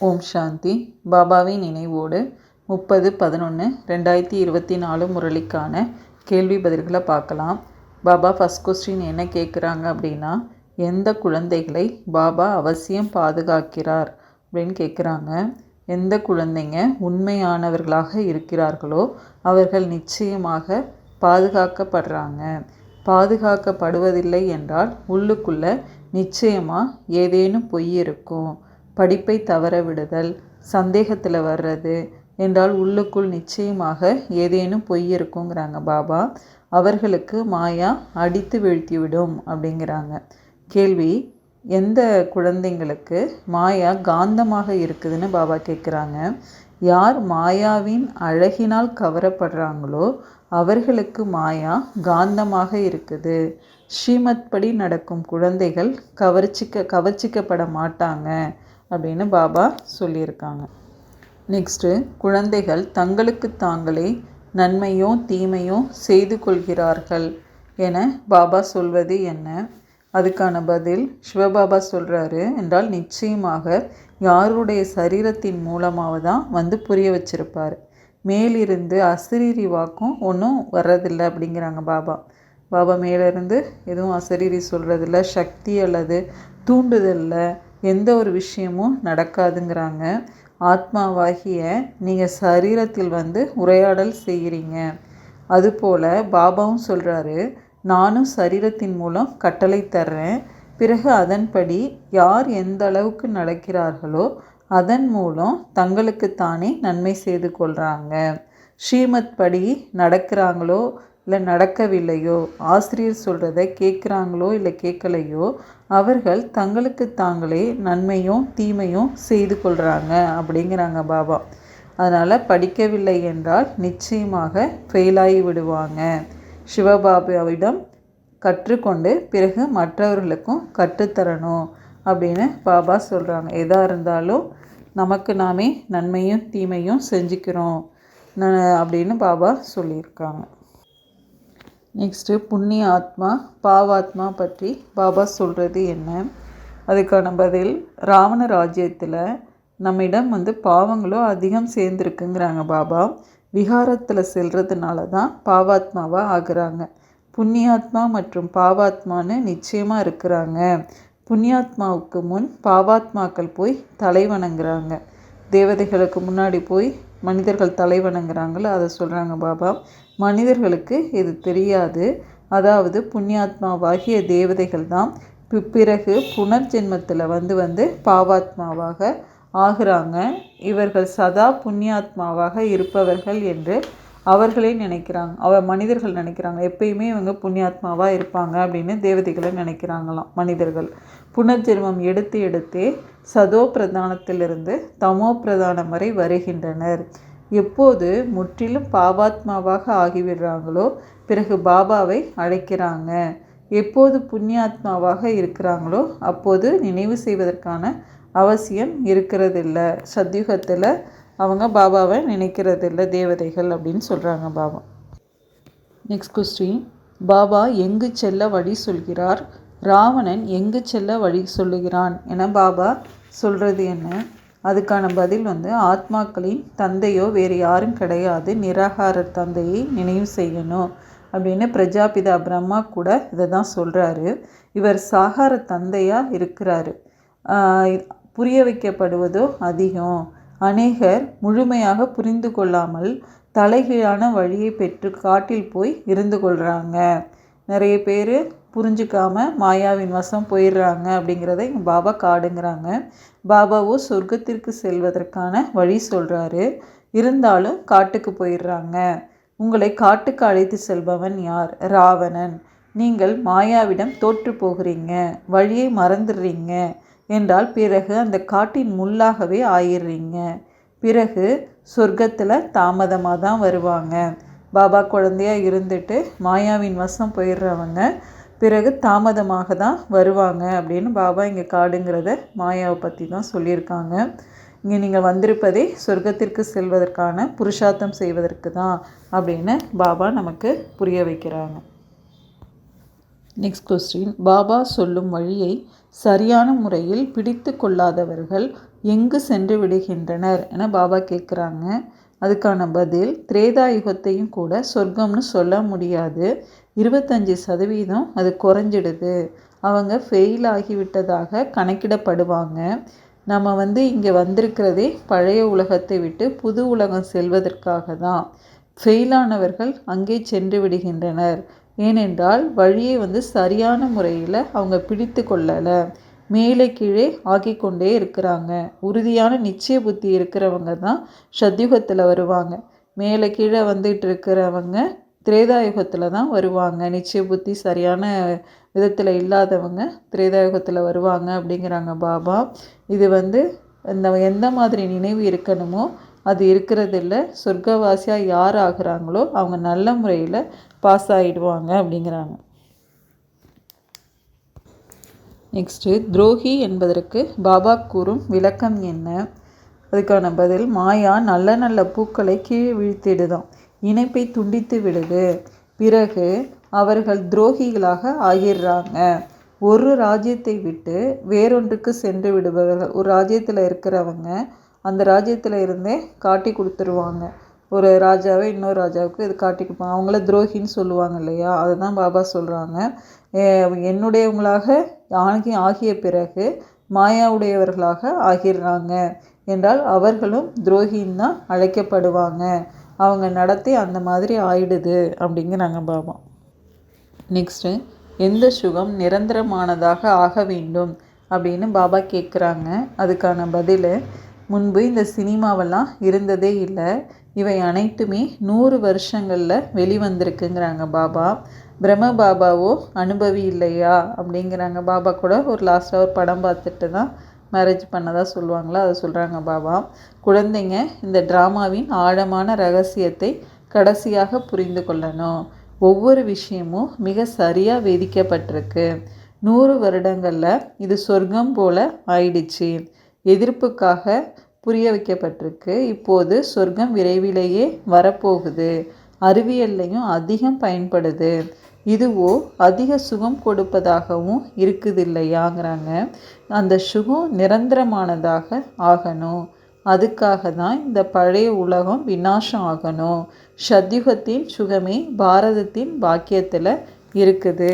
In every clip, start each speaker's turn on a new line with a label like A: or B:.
A: ஓம் சாந்தி. பாபாவின் நினைவோடு முப்பது பதினொன்று ரெண்டாயிரத்தி இருபத்தி நாலு முரளிக்கான கேள்வி பதில்களை பார்க்கலாம். பாபா ஃபஸ்ட் கொஸ்டின் என்ன கேட்குறாங்க அப்படின்னா எந்த குழந்தைகளை பாபா அவசியம் பாதுகாக்கிறார் அப்படின்னு கேட்குறாங்க. எந்த குழந்தைங்க உண்மையானவர்களாக இருக்கிறார்களோ அவர்கள் நிச்சயமாக பாதுகாக்கப்படுறாங்க. பாதுகாக்கப்படுவதில்லை என்றால் உள்ளுக்குள்ளே நிச்சயமாக ஏதேனும் பொய் இருக்கும். படிப்பை தவற விடுதல் சந்தேகத்தில் வர்றது என்றால் உள்ளுக்குள் நிச்சயமாக ஏதேனும் பொய் இருக்குங்கிறாங்க பாபா. அவர்களுக்கு மாயா அடித்து வீழ்த்திவிடும் அப்படிங்கிறாங்க. கேள்வி எந்த குழந்தைங்களுக்கு மாயா காந்தமாக இருக்குதுன்னு பாபா கேட்குறாங்க யார் மாயாவின் அழகினால் கவரப்படுறாங்களோ அவர்களுக்கு மாயா காந்தமாக இருக்குது. ஸ்ரீமத் படி நடக்கும் குழந்தைகள் கவர்ச்சிக்க கவர்ச்சிக்கப்பட மாட்டாங்க. அப்படின்னு பாபா சொல்லியிருக்காங்க. நெக்ஸ்ட்டு குழந்தைகள் தங்களுக்கு தாங்களே நன்மையோ தீமையோ செய்து கொள்கிறார்கள் என பாபா சொல்வது என்ன? அதுக்கான பதில் சிவபாபா சொல்கிறாரு என்றால் நிச்சயமாக யாருடைய சரீரத்தின் மூலமாக தான் வந்து புரிய வச்சிருப்பார். மேலிருந்து அசிரீரி வாக்கும் ஒன்றும் வர்றதில்லை அப்படிங்கிறாங்க பாபா. பாபா மேலேருந்து எதுவும் அசரீரி சொல்கிறதில்ல சக்தி அல்லது தூண்டுதலில் எந்த ஒரு விஷயமும் நடக்காதுங்கிறாங்க. ஆத்மாவாகிய நீங்கள் சரீரத்தில் வந்து உரையாடல் செய்கிறீங்க. அதுபோல் பாபாவும் சொல்கிறாரு நானும் சரீரத்தின் மூலம் கட்டளை தர்றேன். பிறகு அதன்படி யார் எந்த அளவுக்கு நடக்கிறார்களோ அதன் மூலம் தங்களுக்கு தானே நன்மை செய்து கொள்கிறாங்க ஸ்ரீமத் படி நடக்கிறாங்களோ இல்லை நடக்கவில்லையோ? ஆசிரியர் சொல்கிறத கேட்குறாங்களோ இல்லை கேட்கலையோ? அவர்கள் தங்களுக்கு தாங்களே நன்மையும் தீமையும் செய்து கொள்கிறாங்க அப்படிங்கிறாங்க பாபா. அதனால் படிக்கவில்லை என்றால் நிச்சயமாக ஃபெயிலாகி விடுவாங்க. சிவபாபாவிடம் கற்றுக்கொண்டு பிறகு மற்றவர்களுக்கும் கற்றுத்தரணும் அப்படின்னு பாபா சொல்கிறாங்க எதாக இருந்தாலும் நமக்கு நாமே நன்மையும் தீமையும் செஞ்சுக்கிறோம் அப்படின்னு பாபா சொல்லியிருக்காங்க. நெக்ஸ்ட்டு புண்ணிய ஆத்மா பாவாத்மா பற்றி பாபா சொல்கிறது என்ன? அதுக்கான பதில் ராவண ராஜ்யத்தில் நம்மிடம் வந்து பாவங்களும் அதிகம் சேர்ந்துருக்குங்கிறாங்க பாபா. விகாரத்தில் செல்கிறதுனால தான் பாவாத்மாவாக ஆகுறாங்க. புண்ணியாத்மா மற்றும் பாவாத்மான்னு நிச்சயமாக இருக்கிறாங்க. புண்ணியாத்மாவுக்கு முன் பாவாத்மாக்கள் போய் தலை வணங்குறாங்க. தேவதைகளுக்கு முன்னாடி போய் மனிதர்கள் தலை வணங்குறாங்களோ அதை சொல்கிறாங்க பாபா. மனிதர்களுக்கு இது தெரியாது. அதாவது புண்ணியாத்மாவாகிய தேவதைகள் தான் பிறகு புனர்ஜென்மத்தில் வந்து வந்து பாவாத்மாவாக ஆகிறாங்க. இவர்கள் சதா புண்ணியாத்மாவாக இருப்பவர்கள் என்று அவர்களே நினைக்கிறாங்க. அவ மனிதர்கள் நினைக்கிறாங்க. எப்பயுமே இவங்க புண்ணியாத்மாவாக இருப்பாங்க அப்படின்னு தேவதைகளை நினைக்கிறாங்களாம் மனிதர்கள். புனர்ஜென்மம் எடுத்து எடுத்தே சதோ பிரதானத்திலிருந்து தமோ பிரதானம் வரை வருகின்றனர். எப்போது முற்றிலும் பாபாத்மாவாக ஆகிவிடுறாங்களோ பிறகு பாபாவை அழைக்கிறாங்க. எப்போது புண்ணியாத்மாவாக இருக்கிறாங்களோ அப்போது நினைவு செய்வதற்கான அவசியம் இருக்கிறதில்ல. சத்யுகத்தில் அவங்க பாபாவை நினைக்கிறதில்ல தேவதைகள் அப்படின்னு சொல்கிறாங்க பாபா. நெக்ஸ்ட் கொஸ்டின் பாபா எங்கு செல்ல வழி சொல்கிறார்? ராவணன் எங்கு செல்ல வழி சொல்லுகிறான்? என பாபா சொல்கிறது என்ன? அதுக்கான பதில் வந்து ஆத்மாக்களின் தந்தையோ வேறு யாரும் கிடையாது. நிராகார தந்தையை நினைவு செய்யணும் அப்படின்னு பிரஜாபிதா பிரம்மா கூட இதை தான் சொல்கிறாரு இவர் சாகார தந்தையாக இருக்கிறாரு. புரிய வைக்கப்படுவதோ அதிகம். அநேகர் முழுமையாக புரிந்து கொள்ளாமல் தலைகீழான வழியை பெற்று காட்டில் போய் இருந்து கொள்கிறாங்க நிறைய பேர் புரிஞ்சுக்காம மாயாவின் வசம் போயிடுறாங்க அப்படிங்கிறத இங்கே பாபா காடுங்கிறாங்க. பாபாவோ சொர்க்கத்திற்கு செல்வதற்கான வழி சொல்கிறாரு இருந்தாலும் காட்டுக்கு போயிடுறாங்க. உங்களை காட்டுக்கு அழைத்து செல்பவன் யார்? ராவணன். நீங்கள் மாயாவிடம் தோற்று போகிறீங்க. வழியை மறந்துடுறீங்க. என்றால் பிறகு அந்த காட்டின் முள்ளாகவே ஆயிடுறீங்க. பிறகு சொர்க்கத்தில் தாமதமாக தான் வருவாங்க. பாபா குழந்தையாக இருந்துட்டு மாயாவின் வசம் போயிடுறவங்க பிறகு தாமதமாக தான் வருவாங்க அப்படின்னு பாபா இங்கே காடுங்கிறத மாயாவை பற்றி தான் சொல்லியிருக்காங்க. இங்கே நீங்கள் வந்திருப்பதே சொர்க்கத்திற்கு செல்வதற்கான புருஷார்த்தம் செய்வதற்கு தான் அப்படின்னு பாபா நமக்கு புரிய வைக்கிறாங்க. நெக்ஸ்ட் கொஸ்டின் பாபா சொல்லும் வழியை சரியான முறையில் பிடித்து கொள்ளாதவர்கள் எங்கு சென்று விடுகின்றனர் என பாபா கேட்குறாங்க. அதுக்கான பதில் திரேதா யுகத்தையும் கூட சொர்க்கம்னு சொல்ல முடியாது. இருபத்தஞ்சி சதவீதம் அது குறைஞ்சிடுது. அவங்க ஃபெயில் ஆகிவிட்டதாக கணக்கிடப்படுவாங்க. நம்ம வந்து இங்கே வந்திருக்கிறதே பழைய உலகத்தை விட்டு புது உலகம் செல்வதற்காக தான். ஃபெயிலானவர்கள் அங்கே சென்று விடுகின்றனர். ஏனென்றால் வழியை வந்து சரியான முறையில் அவங்க பிடித்து கொள்ளலை. மேலே கீழே ஆக்கிக்கொண்டே இருக்கிறாங்க. உறுதியான நிச்சய புத்தி இருக்கிறவங்க தான் சத்யுகத்தில் வருவாங்க. மேலே கீழே வந்துட்டு இருக்கிறவங்க திரேதாயுகத்தில் தான் வருவாங்க. நிச்சய புத்தி சரியான விதத்தில் இல்லாதவங்க திரேதாயுகத்தில் வருவாங்க அப்படிங்கிறாங்க பாபா. இது வந்து இந்த எந்த மாதிரி நினைவு இருக்கணுமோ அது இருக்கிறதில்ல. சொர்க்கவாசியாக யார் ஆகுறாங்களோ அவங்க நல்ல முறையில் பாஸ் ஆகிடுவாங்க அப்படிங்கிறாங்க. நெக்ஸ்ட்டு துரோகி என்பதற்கு பாபா கூறும் விளக்கம் என்ன? அதுக்கான பதில் மாயா நல்ல நல்ல பூக்களை கீழே வீழ்த்திடுதான். இணைப்பை துண்டித்து விடுது. பிறகு அவர்கள் துரோகிகளாக ஆகிடுறாங்க. ஒரு ராஜ்யத்தை விட்டு வேறொன்றுக்கு சென்று விடுபவர்கள் ஒரு ராஜ்யத்தில் இருக்கிறவங்க அந்த ராஜ்யத்தில் இருந்தே காட்டி கொடுத்துருவாங்க. ஒரு ராஜாவை இன்னொரு ராஜாவுக்கு இது காட்டி கொடுப்பாங்க. அவங்கள துரோகின்னு சொல்லுவாங்க இல்லையா? அதை தான் பாபா சொல்கிறாங்க என்னுடையவங்களாக ஆகி ஆகிய பிறகு மாயாவுடையவர்களாக ஆகிடுறாங்க. என்றால் அவர்களும் துரோகின்னு தான் அழைக்கப்படுவாங்க. அவங்க நடத்தி அந்த மாதிரி ஆயிடுது அப்படிங்கிறாங்க பாபா. நெக்ஸ்ட்டு எந்த சுகம் நிரந்தரமானதாக ஆக வேண்டும் அப்படின்னு பாபா கேட்குறாங்க அதுக்கான பதில் முன்பு இந்த சினிமாவெல்லாம் இருந்ததே இல்லை இவை அனைத்துமே நூறு வருஷங்களில் வெளிவந்திருக்குங்கிறாங்க பாபா. பிரம்ம பாபாவோ அனுபவி இல்லையா அப்படிங்கிறாங்க. பாபா கூட ஒரு லாஸ்ட்டாக ஒரு படம் பார்த்துட்டு தான் மேரேஜ் பண்ணதாக சொல்லுவாங்களோ? அதை சொல்கிறாங்க பாபா. குழந்தைங்க இந்த ட்ராமாவின் ஆழமான ரகசியத்தை கடைசியாக புரிந்து கொள்ளணும். ஒவ்வொரு விஷயமும் மிக சரியாக வேதிக்கப்பட்டிருக்கு. நூறு வருடங்களில் இது சொர்க்கம் போல் ஆயிடுச்சு. எதிர்ப்புக்காக புரிய வைக்கப்பட்டிருக்கு. இப்போது சொர்க்கம் விரைவிலேயே வரப்போகுது. அறிவியல்லையும் அதிகம் பயன்படுது. இதுவோ அதிக சுகம் கொடுப்பதாகவும் இருக்குது இல்லையாங்கிறாங்க அந்த சுகம் நிரந்தரமானதாக ஆகணும். அதுக்காக தான் இந்த பழைய உலகம் விநாசம் ஆகணும். சத்யுகத்தின் சுகமே பாரதத்தின் பாக்கியத்தில் இருக்குது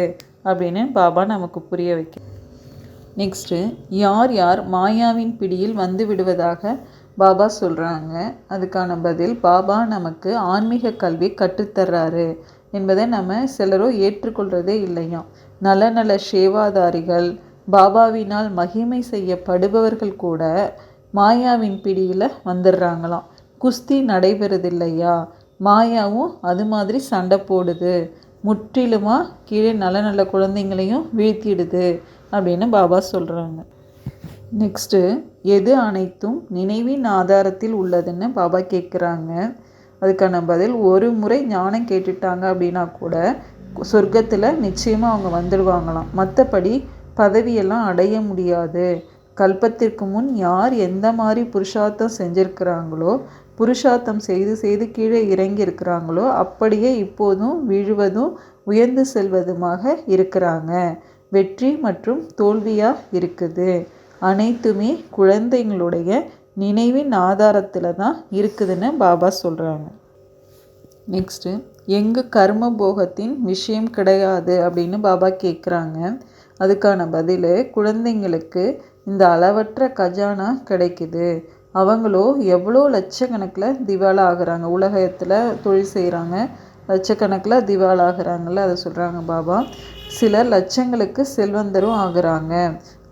A: அப்படின்னு பாபா நமக்கு புரிய வைக்க. நெக்ஸ்ட்டு யார் யார் மாயாவின் பிடியில் வந்து விடுவதாக பாபா சொல்கிறாங்க அதுக்கான பதில் பாபா நமக்கு ஆன்மீக கல்வி கற்றுத்தர்றாரு. என்பதை நம்ம சிலரோ ஏற்றுக்கொள்கிறதே இல்லையாம் நல்ல நல்ல சேவாதாரிகள் பாபாவினால் மகிமை செய்யப்படுபவர்கள் கூட மாயாவின் பிடியில் வந்துடுறாங்களாம். குஸ்தி நடைபெறுதில்லையா? மாயாவும் அது மாதிரி சண்டை போடுது. முற்றிலுமாக கீழே நல்ல நல்ல குழந்தைங்களையும் வீழ்த்திடுது அப்படின்னு பாபா சொல்கிறாங்க நெக்ஸ்ட்டு எது அனைத்தும் நினைவின் ஆதாரத்தில் உள்ளதுன்னு பாபா கேட்குறாங்க அதுக்கான பதில் ஒரு முறை ஞானம் கேட்டுட்டாங்க அப்படின்னா கூட சொர்க்கத்தில் நிச்சயமாக அவங்க வந்துடுவாங்களாம். மற்றபடி பதவியெல்லாம் அடைய முடியாது. கல்பத்திற்கு முன் யார் எந்த மாதிரி புருஷார்த்தம் செஞ்சுருக்கிறாங்களோ புருஷார்த்தம் செய்து செய்து கீழே இறங்கி இருக்கிறாங்களோ அப்படியே இப்போதும் விழுவதும் உயர்ந்து செல்வதுமாக இருக்கிறாங்க. வெற்றி மற்றும் தோல்வியாக இருக்குது. அனைத்துமே குழந்தைங்களுடைய நினைவின் ஆதாரத்தில் தான் இருக்குதுன்னு பாபா சொல்கிறாங்க நெக்ஸ்ட்டு எங்கே கர்ம போகத்தின் விஷயம் கிடையாது அப்படின்னு பாபா கேட்குறாங்க அதுக்கான பதில் குழந்தைங்களுக்கு இந்த அளவற்ற கஜானா கிடைக்குது. அவங்களோ எவ்வளோ லட்சக்கணக்கில் திவாலா ஆகுறாங்க உலகத்தில் தொழில் செய்கிறாங்க லட்சக்கணக்கில் திவாலா ஆகுறாங்கல்ல அதை சொல்கிறாங்க பாபா. சிலர் லட்சங்களுக்கு செல்வந்தரும் ஆகுறாங்க.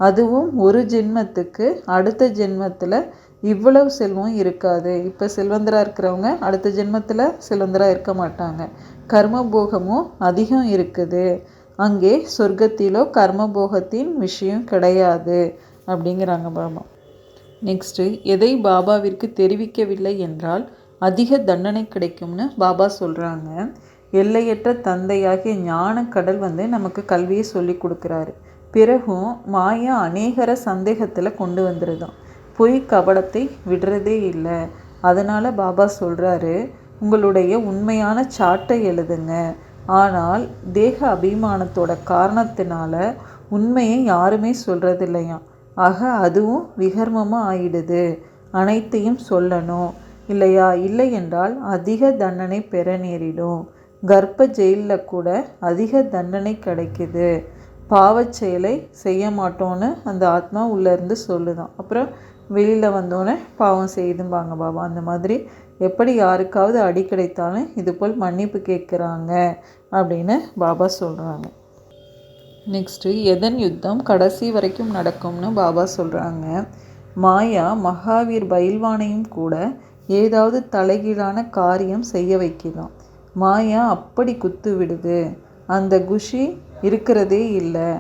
A: அதுவும் ஒரு ஜென்மத்துக்கு அடுத்த ஜென்மத்தில் இவ்வளவு செல்வம் இருக்காது. இப்போ செல்வந்தராக இருக்கிறவங்க அடுத்த ஜென்மத்தில் செல்வந்தராக இருக்க மாட்டாங்க. கர்மபோகமும் அதிகம் இருக்குது. அங்கே சொர்க்கத்திலோ கர்மபோகத்தின் விஷயம் கிடையாது அப்படிங்கிறாங்க பாபா. நெக்ஸ்ட்டு எதை பாபாவிற்கு தெரிவிக்கவில்லை என்றால் அதிக தண்டனை கிடைக்கும்னு பாபா சொல்கிறாங்க எல்லையற்ற தந்தையாகிய ஞான கடல் வந்து நமக்கு கல்வியை சொல்லி கொடுக்குறாரு. பிறகும் மாயா அநேகர சந்தேகத்தில் கொண்டு வந்துருதான் பொய் கபடத்தை விடுறதே இல்லை. அதனால் பாபா சொல்கிறாரு உங்களுடைய உண்மையான சாட்டை எழுதுங்க. ஆனால் தேக அபிமானத்தோட காரணத்தினால உண்மையை யாருமே சொல்கிறது ஆக அதுவும் விகர்மமாக ஆயிடுது. அனைத்தையும் சொல்லணும். இல்லையா? இல்லை என்றால் அதிக தண்டனை பெற நேரிடும். கர்ப்ப ஜெயிலில் கூட அதிக தண்டனை கிடைக்குது. பாவச் செயலை செய்ய மாட்டோன்னு அந்த ஆத்மா உள்ளேருந்து சொல்லுதான். அப்புறம் வெளியில் வந்தோடனே பாவம் செய்தும்பாங்க பாபா. அந்த மாதிரி எப்படி யாருக்காவது அடி கிடைத்தாலும் இதுபோல் மன்னிப்பு கேட்குறாங்க அப்படின்னு பாபா சொல்கிறாங்க நெக்ஸ்ட்டு எதன் யுத்தம் கடைசி வரைக்கும் நடக்கும்னு பாபா சொல்கிறாங்க மாயா மகாவீர் பயில்வானையும் கூட ஏதாவது தலைகீழான காரியம் செய்ய வைக்கலாம். மாயா அப்படி குத்து விடுது. அந்த குஷி இருக்கிறதே இல்லை.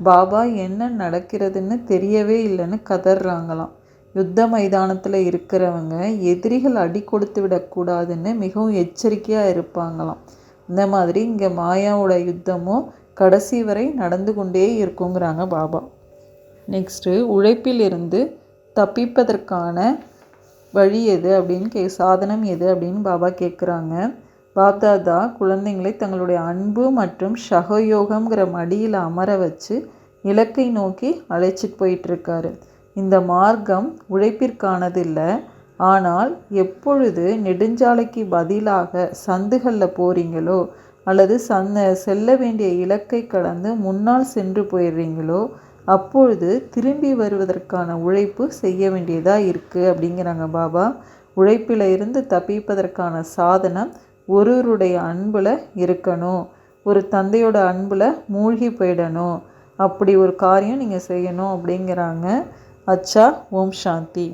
A: பாபா என்ன நடக்கிறதுன்னு தெரியவே இல்லைன்னு கதறாங்களாம் யுத்த மைதானத்தில் இருக்கிறவங்க எதிரிகள் அடி கொடுத்து விடக்கூடாதுன்னு மிகவும் எச்சரிக்கையாக இருப்பாங்களாம். இந்த மாதிரி இங்கே மாயாவோட யுத்தமும் கடைசி வரை நடந்து கொண்டே இருக்குங்கிறாங்க பாபா. நெக்ஸ்ட்டு உழைப்பிலிருந்து தப்பிப்பதற்கான வழி எது அப்படின்னு கே சாதனம் எது அப்படின்னு பாபா கேட்குறாங்க பாப்தாதா குழந்தைங்களை தங்களுடைய அன்பு மற்றும் சகயோகம்ங்கிற மடியில் அமர வச்சு இலக்கை நோக்கி அழைச்சிட்டு போயிட்டுருக்காரு இந்த மார்க்கம் உழைப்பிற்கானதில்லை. ஆனால் எப்பொழுது நெடுஞ்சாலைக்கு பதிலாக சந்துகளில் போகிறீங்களோ அல்லது சந்த செல்ல வேண்டிய இலக்கை கடந்து முன்னால் சென்று போயிடுறீங்களோ அப்பொழுது திரும்பி வருவதற்கான உழைப்பு செய்ய வேண்டியதாக இருக்குது அப்படிங்கிறாங்க பாபா. உழைப்பில் இருந்து தப்பிப்பதற்கான சாதனம் ஒருவருடைய அன்பில் இருக்கணும். ஒரு தந்தையோட அன்பில் மூழ்கி போயிடணும். அப்படி ஒரு காரியம் நீங்கள் செய்யணும் அப்படிங்கிறாங்க. அச்சா ஓம் சாந்தி.